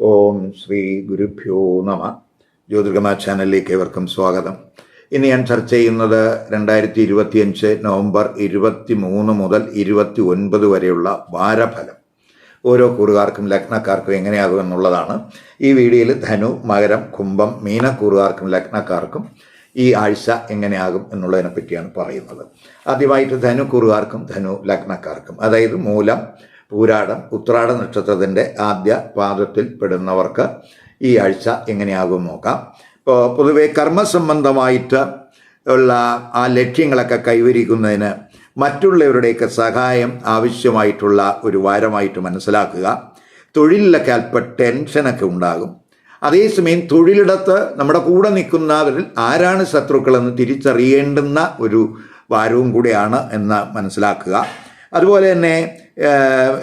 ഓം ശ്രീ ഗുരുഭ്യോ നമ. ജ്യോതിർഗമ ചാനലിലേക്ക് ഏവർക്കും സ്വാഗതം. ഇന്ന് ഞാൻ ചർച്ച ചെയ്യുന്നത് രണ്ടായിരത്തി ഇരുപത്തിയഞ്ച് നവംബർ ഇരുപത്തി മൂന്ന് മുതൽ ഇരുപത്തി ഒൻപത് വരെയുള്ള വാരഫലം. ഓരോ കൂറുകാർക്കും ലഗ്നക്കാർക്കും എങ്ങനെയാകും എന്നുള്ളതാണ്. ഈ വീഡിയോയിൽ ധനു മകരം കുംഭം മീനക്കൂറുകാർക്കും ലഗ്നക്കാർക്കും ഈ ആഴ്ച എങ്ങനെയാകും എന്നുള്ളതിനെ പറ്റിയാണ് പറയുന്നത്. ആദ്യമായിട്ട് ധനു കൂറുകാർക്കും ധനു ലഗ്നക്കാർക്കും. അതായത് മൂലം പൂരാടം ഉത്രാട നക്ഷത്രത്തിന്റെ ആദ്യ പാദത്തിൽ പെടുന്നവർക്ക് ഈ ആഴ്ച എങ്ങനെയാകും നോക്കാം. ഇപ്പോൾ പൊതുവെ കർമ്മസംബന്ധമായിട്ട് ഉള്ള ആ ലക്ഷ്യങ്ങളൊക്കെ കൈവരിക്കുന്നതിന് മറ്റുള്ളവരുടെയൊക്കെ സഹായം ആവശ്യമായിട്ടുള്ള ഒരു വാരമായിട്ട് മനസ്സിലാക്കുക. തൊഴിലിലൊക്കെ അല്പം ടെൻഷനൊക്കെ ഉണ്ടാകും. അതേസമയം തൊഴിലിടത്ത് നമ്മുടെ കൂടെ നിൽക്കുന്നവരിൽ ആരാണ് ശത്രുക്കളെന്ന് തിരിച്ചറിയേണ്ടുന്ന ഒരു വാരവും കൂടിയാണ് എന്ന് മനസ്സിലാക്കുക. അതുപോലെ തന്നെ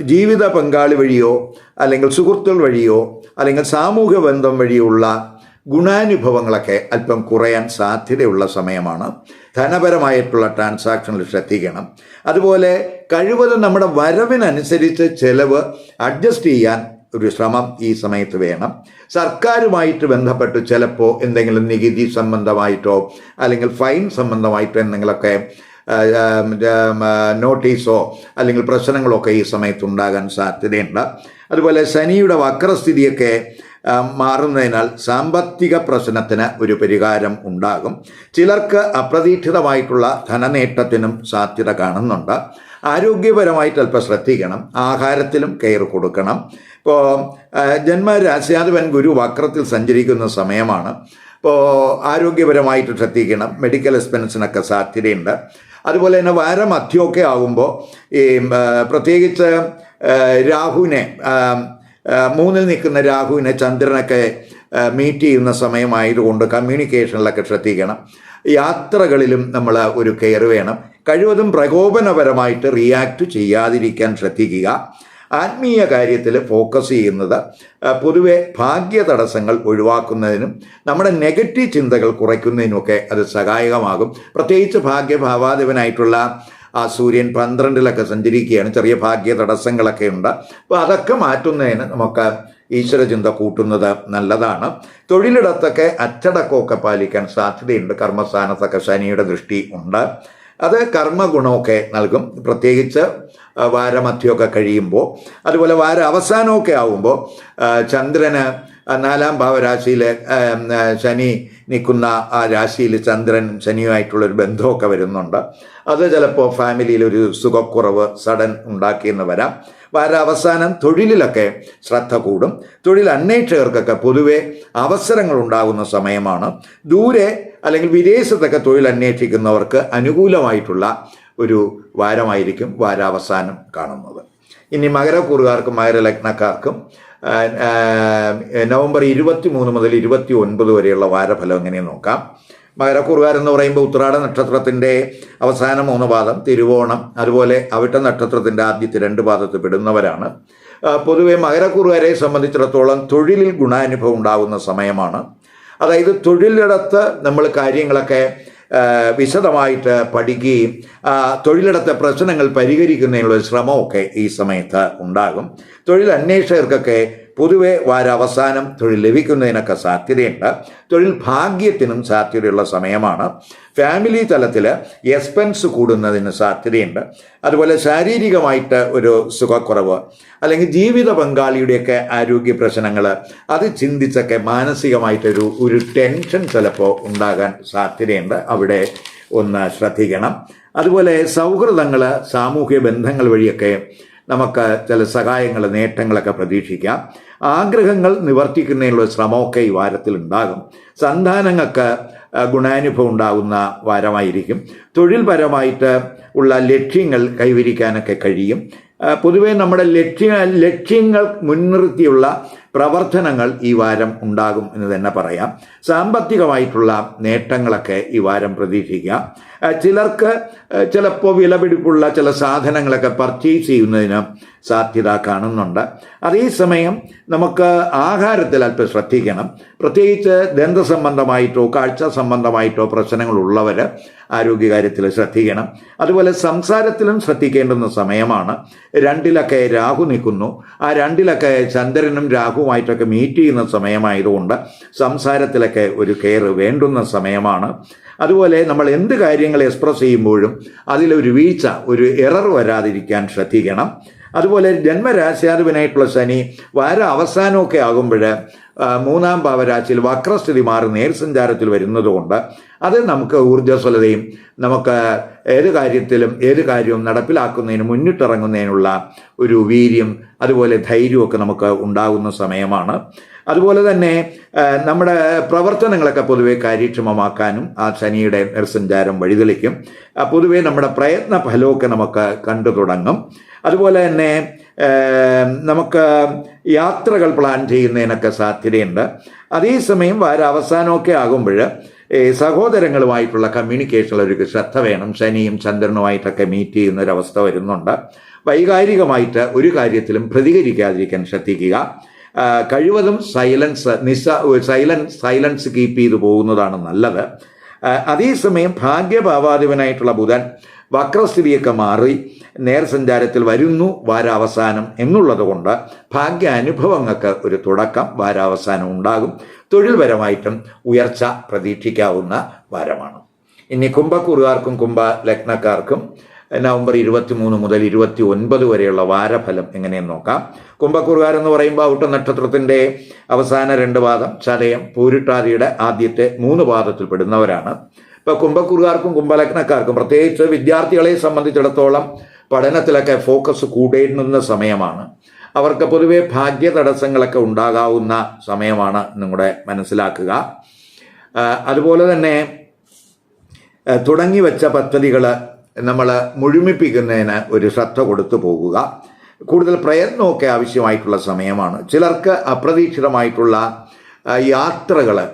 ജീവിത പങ്കാളി വഴിയോ അല്ലെങ്കിൽ സുഹൃത്തുക്കൾ വഴിയോ അല്ലെങ്കിൽ സാമൂഹ്യ ബന്ധം വഴിയുള്ള ഗുണാനുഭവങ്ങളൊക്കെ അല്പം കുറയാൻ സാധ്യതയുള്ള സമയമാണ്. ധനപരമായിട്ടുള്ള ട്രാൻസാക്ഷനിൽ ശ്രദ്ധിക്കണം. അതുപോലെ കഴിവതും നമ്മുടെ വരവിനനുസരിച്ച് ചെലവ് അഡ്ജസ്റ്റ് ചെയ്യാൻ ഒരു ശ്രമം ഈ സമയത്ത് വേണം. സർക്കാരുമായിട്ട് ബന്ധപ്പെട്ട് ചിലപ്പോൾ എന്തെങ്കിലും നികുതി സംബന്ധമായിട്ടോ അല്ലെങ്കിൽ ഫൈൻ സംബന്ധമായിട്ടോ എന്തെങ്കിലുമൊക്കെ നോട്ടീസോ അല്ലെങ്കിൽ പ്രശ്നങ്ങളൊക്കെ ഈ സമയത്ത് ഉണ്ടാകാൻ സാധ്യതയുണ്ട്. അതുപോലെ ശനിയുടെ വക്രസ്ഥിതിയൊക്കെ മാറുന്നതിനാൽ സാമ്പത്തിക പ്രശ്നത്തിന് ഒരു പരിഹാരം ഉണ്ടാകും. ചിലർക്ക് അപ്രതീക്ഷിതമായിട്ടുള്ള ധനനേട്ടത്തിനും സാധ്യത കാണുന്നുണ്ട്. ആരോഗ്യപരമായിട്ട് അല്പം ശ്രദ്ധിക്കണം. ആഹാരത്തിലും കെയർ കൊടുക്കണം. ഇപ്പോൾ ജന്മരാശ്യാധിപൻ ഗുരു വക്രത്തിൽ സഞ്ചരിക്കുന്ന സമയമാണ്. ഇപ്പോൾ ആരോഗ്യപരമായിട്ട് ശ്രദ്ധിക്കണം. മെഡിക്കൽ എക്സ്പെൻസിനൊക്കെ സാധ്യതയുണ്ട്. അതുപോലെ തന്നെ വാരമധ്യമൊക്കെ ആകുമ്പോൾ ഈ പ്രത്യേകിച്ച് രാഹുവിനെ മൂന്നിൽ നിൽക്കുന്ന രാഹുവിനെ ചന്ദ്രനൊക്കെ മീറ്റ് ചെയ്യുന്ന സമയമായതുകൊണ്ട് കമ്മ്യൂണിക്കേഷനിലൊക്കെ ശ്രദ്ധിക്കണം. യാത്രകളിലും നമ്മൾ ഒരു കെയർ വേണം. കഴിവതും പ്രകോപനപരമായിട്ട് റിയാക്ട് ചെയ്യാതിരിക്കാൻ ശ്രദ്ധിക്കുക. ആത്മീയ കാര്യത്തിൽ ഫോക്കസ് ചെയ്യുന്നത് പൊതുവെ ഭാഗ്യ തടസ്സങ്ങൾ ഒഴിവാക്കുന്നതിനും നമ്മുടെ നെഗറ്റീവ് ചിന്തകൾ കുറയ്ക്കുന്നതിനുമൊക്കെ അത് സഹായകമാകും. പ്രത്യേകിച്ച് ഭാഗ്യഭാവാധിപനായിട്ടുള്ള ആ സൂര്യൻ പന്ത്രണ്ടിലൊക്കെ സഞ്ചരിക്കുകയാണ്. ചെറിയ ഭാഗ്യ തടസ്സങ്ങളൊക്കെ ഉണ്ട്. അപ്പോൾ അതൊക്കെ മാറ്റുന്നതിന് നമുക്ക് ഈശ്വരചിന്ത കൂട്ടുന്നത് നല്ലതാണ്. തൊഴിലിടത്തൊക്കെ അച്ചടക്കമൊക്കെ പാലിക്കാൻ സാധ്യതയുണ്ട്. കർമ്മസ്ഥാനത്തൊക്കെ ശനിയുടെ ദൃഷ്ടി ഉണ്ട്. അത് കർമ്മഗുണമൊക്കെ നൽകും. പ്രത്യേകിച്ച് വാരമധ്യമൊക്കെ കഴിയുമ്പോൾ അതുപോലെ വാര അവസാനമൊക്കെ ആവുമ്പോൾ ചന്ദ്രന് നാലാം ഭാവരാശിയിൽ ശനി നിൽക്കുന്ന ആ രാശിയിൽ ചന്ദ്രൻ ശനിയുമായിട്ടുള്ളൊരു ബന്ധമൊക്കെ വരുന്നുണ്ട്. അത് ചിലപ്പോൾ ഫാമിലിയിൽ ഒരു സുഖക്കുറവ് സഡൻ ഉണ്ടാക്കിയെന്ന് വരാം വാര. അവസാനം തൊഴിലിലൊക്കെ ശ്രദ്ധ കൂടും. തൊഴിൽ അന്വേഷകർക്കൊക്കെ പൊതുവെ അവസരങ്ങൾ ഉണ്ടാകുന്ന സമയമാണ്. ദൂരെ അല്ലെങ്കിൽ വിദേശത്തൊക്കെ തൊഴിൽ അന്വേഷിക്കുന്നവർക്ക് അനുകൂലമായിട്ടുള്ള ഒരു വാരമായിരിക്കും വാരാവസാനം കാണുന്നത്. ഇനി മകരക്കൂറുകാർക്കും മകരലഗ്നക്കാർക്കും നവംബർ ഇരുപത്തി മൂന്ന് മുതൽ ഇരുപത്തി ഒൻപത് വരെയുള്ള വാരഫലം എങ്ങനെ നോക്കാം? മകരക്കൂറുകാരെന്ന് പറയുമ്പോൾ ഉത്രാട നക്ഷത്രത്തിന്റെ അവസാന മൂന്ന് പാദം തിരുവോണം അതുപോലെ അവിട്ട നക്ഷത്രത്തിന്റെ ആദ്യത്തെ രണ്ട് പാദത്തിൽ പെടുന്നവരാണ്. പൊതുവെ മകരക്കൂറുകാരെ സംബന്ധിച്ചിടത്തോളം തൊഴിലിൽ ഗുണാനുഭവം ഉണ്ടാകുന്ന സമയമാണ്. അതായത് തൊഴിലിടത്ത് നമ്മൾ കാര്യങ്ങളൊക്കെ വിശദമായിട്ട് പഠിക്കുകയും തൊഴിലിടത്തെ പ്രശ്നങ്ങൾ പരിഹരിക്കുന്നതിനുള്ള ശ്രമമൊക്കെ ഈ സമയത്ത് ഉണ്ടാകും. തൊഴിൽ അന്വേഷകർക്കൊക്കെ പൊതുവെ വാരാവസാനം തൊഴിൽ ലഭിക്കുന്നതിനൊക്കെ സാധ്യതയുണ്ട്. തൊഴിൽ ഭാഗ്യത്തിനും സാധ്യതയുള്ള സമയമാണ്. ഫാമിലി തലത്തിൽ എക്സ്പെൻസ് കൂടുന്നതിന് സാധ്യതയുണ്ട്. അതുപോലെ ശാരീരികമായിട്ട് ഒരു സുഖക്കുറവ് അല്ലെങ്കിൽ ജീവിത പങ്കാളിയുടെയൊക്കെ ആരോഗ്യ പ്രശ്നങ്ങൾ അത് ചിന്തിച്ചൊക്കെ മാനസികമായിട്ടൊരു ഒരു ടെൻഷൻ ചിലപ്പോൾ ഉണ്ടാകാൻ സാധ്യതയുണ്ട്. അവിടെ ഒന്ന് ശ്രദ്ധിക്കണം. അതുപോലെ സൗഹൃദങ്ങൾ സാമൂഹ്യ ബന്ധങ്ങൾ വഴിയൊക്കെ നമുക്ക് ചില സഹായങ്ങൾ നേട്ടങ്ങളൊക്കെ പ്രതീക്ഷിക്കാം. ആഗ്രഹങ്ങൾ നിവർത്തിക്കുന്നതിനുള്ള ശ്രമമൊക്കെ ഈ വാരത്തിൽ ഉണ്ടാകും. സന്താനങ്ങൾക്ക് ഗുണാനുഭവം ഉണ്ടാകുന്ന വാരമായിരിക്കും. തൊഴിൽപരമായിട്ട് ഉള്ള ലക്ഷ്യങ്ങൾ കൈവരിക്കാനൊക്കെ കഴിയും. പൊതുവേ നമ്മുടെ ലക്ഷ്യ ലക്ഷ്യങ്ങൾ മുൻനിർത്തിയുള്ള പ്രവർത്തനങ്ങൾ ഈ വാരം ഉണ്ടാകും എന്ന് തന്നെ പറയാം. സാമ്പത്തികമായിട്ടുള്ള നേട്ടങ്ങളൊക്കെ ഈ വാരം പ്രതീക്ഷിക്കാം. ചിലർക്ക് ചിലപ്പോൾ വിലപിടിപ്പുള്ള ചില സാധനങ്ങളൊക്കെ പർച്ചേസ് ചെയ്യുന്നതിന് സാധ്യത കാണുന്നുണ്ട്. അതേസമയം നമുക്ക് ആഹാരത്തിൽ അല്പം ശ്രദ്ധിക്കണം. പ്രത്യേകിച്ച് ദന്ത സംബന്ധമായിട്ടോ കാഴ്ച സംബന്ധമായിട്ടോ പ്രശ്നങ്ങളുള്ളവർ ആരോഗ്യകാര്യത്തിൽ ശ്രദ്ധിക്കണം. അതുപോലെ സംസാരത്തിലും ശ്രദ്ധിക്കേണ്ടുന്ന സമയമാണ്. രണ്ടിലൊക്കെ രാഹു നിൽക്കുന്നു. ആ രണ്ടിലൊക്കെ ചന്ദ്രനും രാഹുവുമായിട്ടൊക്കെ മീറ്റ് ചെയ്യുന്ന സമയമായതുകൊണ്ട് സംസാരത്തിലൊക്കെ ഒരു കെയർ വേണ്ടുന്ന സമയമാണ്. അതുപോലെ നമ്മൾ എന്ത് കാര്യങ്ങൾ എക്സ്പ്രസ് ചെയ്യുമ്പോഴും അതിലൊരു വീഴ്ച ഒരു എറർ വരാതിരിക്കാൻ ശ്രദ്ധിക്കണം. അതുപോലെ ജന്മരാശ്യാധിപനായിട്ടുള്ള ശനി വാര അവസാനമൊക്കെ ആകുമ്പോൾ മൂന്നാം ഭാവരാശിയിൽ വക്രസ്ഥിതി മാറി നേർസഞ്ചാരത്തിൽ വരുന്നതുകൊണ്ട് അത് നമുക്ക് ഊർജസ്വലതയും നമുക്ക് ഏത് കാര്യത്തിലും ഏത് കാര്യവും നടപ്പിലാക്കുന്നതിന് മുന്നിട്ടിറങ്ങുന്നതിനുള്ള ഒരു വീര്യം അതുപോലെ ധൈര്യമൊക്കെ നമുക്ക് ഉണ്ടാകുന്ന സമയമാണ്. അതുപോലെ തന്നെ നമ്മുടെ പ്രവർത്തനങ്ങളൊക്കെ പൊതുവെ കാര്യക്ഷമമാക്കാനും ആ ശനിയുടെ നിർസഞ്ചാരം വഴിതെളിക്കും. പൊതുവെ നമ്മുടെ പ്രയത്ന ഫലമൊക്കെ നമുക്ക് കണ്ടു തുടങ്ങും. അതുപോലെ തന്നെ നമുക്ക് യാത്രകൾ പ്ലാൻ ചെയ്യുന്നതിനൊക്കെ സാധ്യതയുണ്ട്. അതേസമയം വാരാവസാനമൊക്കെ ആകുമ്പോൾ സഹോദരങ്ങളുമായിട്ടുള്ള കമ്മ്യൂണിക്കേഷനിൽ ഒരു ശ്രദ്ധ വേണം. ശനിയും ചന്ദ്രനുമായിട്ടൊക്കെ മീറ്റ് ചെയ്യുന്ന ഒരവസ്ഥ വരുന്നുണ്ട്. വൈകാരികമായിട്ട് ഒരു കാര്യത്തിലും പ്രതികരിക്കാതിരിക്കാൻ ശ്രദ്ധിക്കുക. കഴിവതും സൈലൻസ് നിസ്സ സൈലൻസ് സൈലൻസ് കീപ്പ് ചെയ്തു പോകുന്നതാണ് നല്ലത്. അതേസമയം ഭാഗ്യഭാവാധിപനായിട്ടുള്ള ബുധൻ വക്രസ്ഥിതിയൊക്കെ മാറി നേർസഞ്ചാരത്തിൽ വരുന്നു വാരാവസാനം എന്നുള്ളത് കൊണ്ട് ഭാഗ്യാനുഭവങ്ങൾക്ക് ഒരു തുടക്കം വാരാവസാനം ഉണ്ടാകും. തൊഴിൽപരമായിട്ടും ഉയർച്ച പ്രതീക്ഷിക്കാവുന്ന വാരമാണ്. ഇനി കുംഭക്കൂറുകാർക്കും കുംഭ ലഗ്നക്കാർക്കും നവംബർ ഇരുപത്തി മൂന്ന് മുതൽ ഇരുപത്തി ഒൻപത് വരെയുള്ള വാരഫലം എങ്ങനെയെന്ന് നോക്കാം. കുംഭക്കൂറുകാരെന്ന് പറയുമ്പോൾ ഔട്ട നക്ഷത്രത്തിന്റെ അവസാന രണ്ട് പാദം ചതയം പൂരിട്ടാതിയുടെ ആദ്യത്തെ മൂന്ന് പാദത്തിൽ പെടുന്നവരാണ്. ഇപ്പോൾ കുംഭക്കൂറുകാർക്കും കുംഭലഗ്നക്കാർക്കും പ്രത്യേകിച്ച് വിദ്യാർത്ഥികളെ സംബന്ധിച്ചിടത്തോളം പഠനത്തിലൊക്കെ ഫോക്കസ് കൂടേണ്ടുന്ന സമയമാണ്. അവർക്ക് പൊതുവെ ഭാഗ്യ തടസ്സങ്ങളൊക്കെ ഉണ്ടാകാവുന്ന സമയമാണ് നിങ്ങളുടെ മനസ്സിലാക്കുക. അതുപോലെ തന്നെ തുടങ്ങി വെച്ച പദ്ധതികൾ നമ്മൾ മുഴുമിപ്പിക്കുന്നതിന് ഒരു ശ്രദ്ധ കൊടുത്തു പോകുക. കൂടുതൽ പ്രയത്നമൊക്കെ ആവശ്യമായിട്ടുള്ള സമയമാണ്. ചിലർക്ക് അപ്രതീക്ഷിതമായിട്ടുള്ള യാത്രകൾ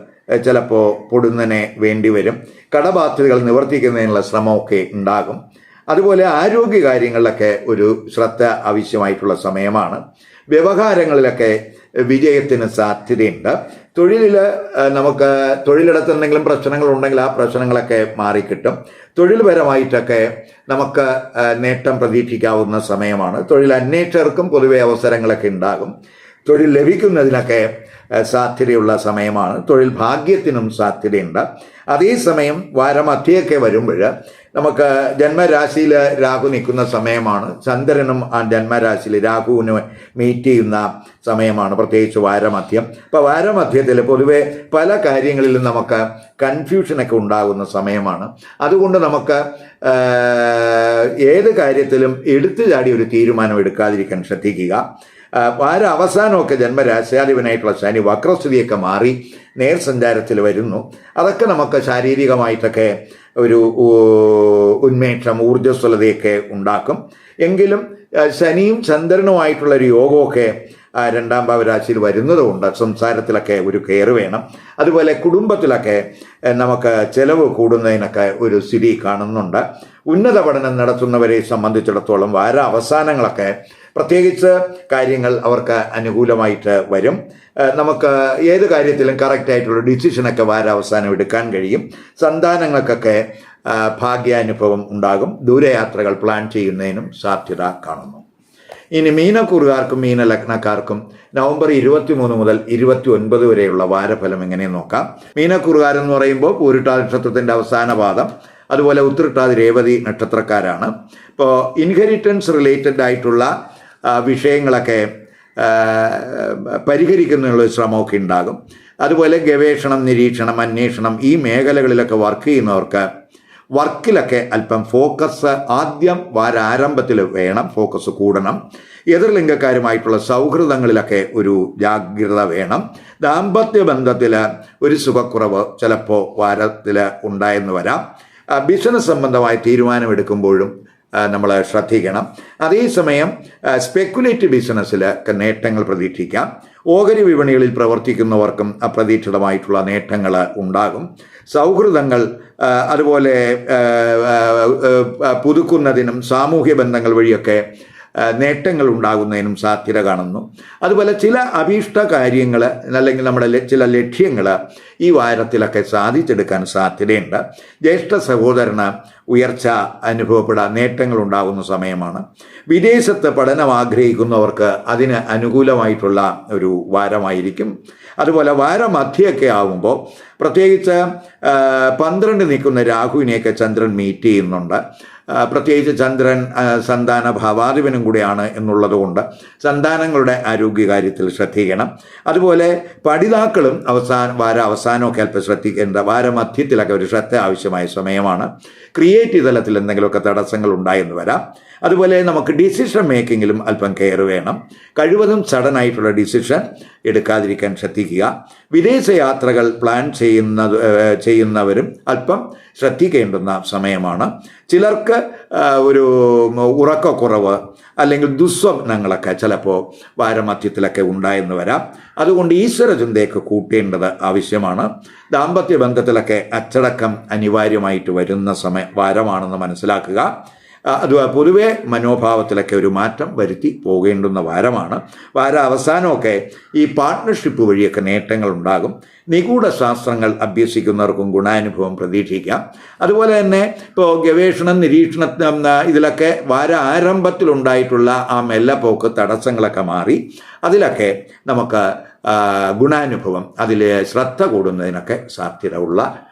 ചിലപ്പോൾ പൊടുന്നതിനെ വേണ്ടി വരും. കടബാധ്യതകൾ നിവർത്തിക്കുന്നതിനുള്ള ശ്രമമൊക്കെ ഉണ്ടാകും. അതുപോലെ ആരോഗ്യ കാര്യങ്ങളിലൊക്കെ ഒരു ശ്രദ്ധ ആവശ്യമായിട്ടുള്ള സമയമാണ്. വ്യവഹാരങ്ങളിലൊക്കെ വിജയത്തിന് സാധ്യതയുണ്ട്. തൊഴിലിൽ നമുക്ക് തൊഴിലിടത്ത് എന്തെങ്കിലും പ്രശ്നങ്ങൾ ഉണ്ടെങ്കിൽ ആ പ്രശ്നങ്ങളൊക്കെ മാറിക്കിട്ടും. തൊഴിൽപരമായിട്ടൊക്കെ നമുക്ക് നേട്ടം പ്രതീക്ഷിക്കാവുന്ന സമയമാണ്. തൊഴിൽ അന്വേഷകർക്കും പൊതുവെ അവസരങ്ങളൊക്കെ ഉണ്ടാകും. തൊഴിൽ ലഭിക്കുന്നതിനൊക്കെ സാധ്യതയുള്ള സമയമാണ്. തൊഴിൽ ഭാഗ്യത്തിനും സാധ്യതയുണ്ട്. അതേസമയം വാരമധ്യയൊക്കെ വരുമ്പോൾ നമുക്ക് ജന്മരാശിയിൽ രാഹു നിൽക്കുന്ന സമയമാണ്. ചന്ദ്രനും ആ ജന്മരാശിയിൽ രാഹുവിന് മീറ്റ് ചെയ്യുന്ന സമയമാണ് പ്രത്യേകിച്ച് വാരമധ്യം. അപ്പോൾ വാരമധ്യത്തിൽ പൊതുവെ പല കാര്യങ്ങളിലും നമുക്ക് കൺഫ്യൂഷനൊക്കെ ഉണ്ടാകുന്ന സമയമാണ്. അതുകൊണ്ട് നമുക്ക് ഏത് കാര്യത്തിലും എടുത്തു ചാടി ഒരു തീരുമാനം എടുക്കാതിരിക്കാൻ ശ്രദ്ധിക്കുക. വാര അവസാനമൊക്കെ ജന്മരാശാധിപനായിട്ടുള്ള ശനി വക്രസ്ഥിതിയൊക്കെ മാറി നേർ സഞ്ചാരത്തിൽ വരുന്നു. അതൊക്കെ നമുക്ക് ശാരീരികമായിട്ടൊക്കെ ഒരു ഉന്മേഷം ഊർജസ്വലതയൊക്കെ ഉണ്ടാക്കും. എങ്കിലും ശനിയും ചന്ദ്രനുമായിട്ടുള്ള ഒരു യോഗമൊക്കെ രണ്ടാം ഭാവരാശിയിൽ വരുന്നതുകൊണ്ട് സംസാരത്തിലൊക്കെ ഒരു കെയർ വേണം. അതുപോലെ കുടുംബത്തിലൊക്കെ നമുക്ക് ചെലവ് കൂടുന്നതിനൊക്കെ ഒരു സ്ഥിതി കാണുന്നുണ്ട്. ഉന്നത പഠനം നടത്തുന്നവരെ സംബന്ധിച്ചിടത്തോളം വാര അവസാനങ്ങളൊക്കെ പ്രത്യേകിച്ച് കാര്യങ്ങൾ അവർക്ക് അനുകൂലമായിട്ട് വരും. നമുക്ക് ഏത് കാര്യത്തിലും കറക്റ്റായിട്ടുള്ള ഡിസിഷനൊക്കെ വാര അവസാനം എടുക്കാൻ കഴിയും. സന്താനങ്ങൾക്കൊക്കെ ഭാഗ്യാനുഭവം ഉണ്ടാകും. ദൂരയാത്രകൾ പ്ലാൻ ചെയ്യുന്നതിനും സാധ്യത കാണുന്നു. ഇനി മീനക്കൂറുകാർക്കും മീനലഗ്നക്കാർക്കും നവംബർ ഇരുപത്തി മൂന്ന് മുതൽ ഇരുപത്തി ഒൻപത് വരെയുള്ള വാരഫലം എങ്ങനെ നോക്കാം? മീനക്കൂറുകാരെന്ന് പറയുമ്പോൾ പൂരിട്ടാ നക്ഷത്രത്തിന്റെ അവസാന പാദം അതുപോലെ ഉത്തിരിട്ടാതി രേവതി നക്ഷത്രക്കാരാണ്. ഇപ്പോൾ ഇൻഹെറിറ്റൻസ് റിലേറ്റഡ് ആയിട്ടുള്ള വിഷയങ്ങളൊക്കെ പരിഹരിക്കുന്നതിനുള്ള ശ്രമമൊക്കെ ഉണ്ടാകും. അതുപോലെ ഗവേഷണം നിരീക്ഷണം അന്വേഷണം ഈ മേഖലകളിലൊക്കെ വർക്ക് ചെയ്യുന്നവർക്ക് വർക്കിലൊക്കെ അല്പം ഫോക്കസ് ആദ്യം വാരാരംഭത്തിൽ വേണം ഫോക്കസ് കൂടണം. എതിർലിംഗക്കാരുമായിട്ടുള്ള സൗഹൃദങ്ങളിലൊക്കെ ഒരു ജാഗ്രത വേണം. ദാമ്പത്യ ബന്ധത്തിൽ ഒരു സുഖക്കുറവ് ചിലപ്പോൾ വാരത്തിൽ ഉണ്ടായെന്ന് വരാം. ബിസിനസ് സംബന്ധമായ തീരുമാനമെടുക്കുമ്പോഴും നമ്മൾ ശ്രദ്ധിക്കണം. അതേസമയം സ്പെക്കുലേറ്റീവ് ബിസിനസ്സിൽ നേട്ടങ്ങൾ പ്രതീക്ഷിക്കാം. ഓഹരി വിപണികളിൽ പ്രവർത്തിക്കുന്നവർക്കും അപ്രതീക്ഷിതമായിട്ടുള്ള നേട്ടങ്ങൾ ഉണ്ടാകും. സൗഹൃദങ്ങൾ അതുപോലെ പുതുക്കുന്നതിനും സാമൂഹ്യ ബന്ധങ്ങൾ വഴിയൊക്കെ നേട്ടങ്ങൾ ഉണ്ടാകുന്നതിനും സാധ്യത കാണുന്നു. അതുപോലെ ചില അഭീഷ്ട കാര്യങ്ങൾ അല്ലെങ്കിൽ നമ്മുടെ ചില ലക്ഷ്യങ്ങൾ ഈ വാരത്തിലൊക്കെ സാധിച്ചെടുക്കാൻ സാധ്യതയുണ്ട്. ജ്യേഷ്ഠ സഹോദരന് ഉയർച്ച അനുഭവപ്പെടാൻ നേട്ടങ്ങൾ ഉണ്ടാകുന്ന സമയമാണ്. വിദേശത്ത് പഠനം ആഗ്രഹിക്കുന്നവർക്ക് അതിന് അനുകൂലമായിട്ടുള്ള ഒരു വാരമായിരിക്കും. അതുപോലെ വാരമധ്യമൊക്കെ ആകുമ്പോൾ പ്രത്യേകിച്ച് പന്ത്രണ്ട് നിൽക്കുന്ന രാഹുവിനെയൊക്കെ ചന്ദ്രൻ മീറ്റ് ചെയ്യുന്നുണ്ട്. പ്രത്യേകിച്ച് ചന്ദ്രൻ സന്താന ഭാവാധിപനും കൂടിയാണ് എന്നുള്ളതുകൊണ്ട് സന്താനങ്ങളുടെ ആരോഗ്യകാര്യത്തിൽ ശ്രദ്ധിക്കണം. അതുപോലെ പഠിതാക്കളും അവസാന വാര അവസാനമൊക്കെ അല്പം ശ്രദ്ധിക്കേണ്ട വാരമധ്യത്തിലൊക്കെ ഒരു ശ്രദ്ധ ആവശ്യമായ സമയമാണ്. ക്രിയേറ്റീവ് തലത്തിൽ എന്തെങ്കിലുമൊക്കെ തടസ്സങ്ങൾ ഉണ്ടായെന്ന് വരാം. അതുപോലെ നമുക്ക് ഡിസിഷൻ മേക്കിങ്ങിലും അല്പം കെയർ വേണം. കഴിവതും സഡൻ ആയിട്ടുള്ള ഡിസിഷൻ എടുക്കാതിരിക്കാൻ ശ്രദ്ധിക്കുക. വിദേശ യാത്രകൾ പ്ലാൻ ചെയ്യുന്ന ചെയ്യുന്നവരും അല്പം ശ്രദ്ധിക്കേണ്ടുന്ന സമയമാണ്. ചിലർക്ക് ഒരു ഉറക്കക്കുറവ് അല്ലെങ്കിൽ ദുസ്വപ്നങ്ങളൊക്കെ ചിലപ്പോൾ വാരമധ്യത്തിലൊക്കെ ഉണ്ടായെന്ന് വരാം. അതുകൊണ്ട് ഈശ്വര ചിന്തയൊക്കെ കൂട്ടേണ്ടത് ആവശ്യമാണ്. ദാമ്പത്യ ബന്ധത്തിലൊക്കെ അച്ചടക്കം അനിവാര്യമായിട്ട് വരുന്ന സമയ വാരമാണെന്ന് മനസ്സിലാക്കുക. അത് പൊതുവെ മനോഭാവത്തിലൊക്കെ ഒരു മാറ്റം വരുത്തി പോകേണ്ടുന്ന വാരമാണ്. വാര അവസാനമൊക്കെ ഈ പാർട്ട്ണർഷിപ്പ് വഴിയൊക്കെ നേട്ടങ്ങൾ ഉണ്ടാകും നിഗൂഢ ശാസ്ത്രങ്ങൾ അഭ്യസിക്കുന്നവർക്കും ഗുണാനുഭവം പ്രതീക്ഷിക്കാം. അതുപോലെ തന്നെ ഇപ്പോൾ ഗവേഷണം നിരീക്ഷണം ഇതിലൊക്കെ വാര ആരംഭത്തിലുണ്ടായിട്ടുള്ള ആ മെല്ലപ്പോക്ക് തടസ്സങ്ങളൊക്കെ മാറി. അതിലൊക്കെ നമുക്ക് ഗുണാനുഭവം അതിൽ ശ്രദ്ധ കൂടുന്നതിനൊക്കെ സാധ്യത ഉള്ള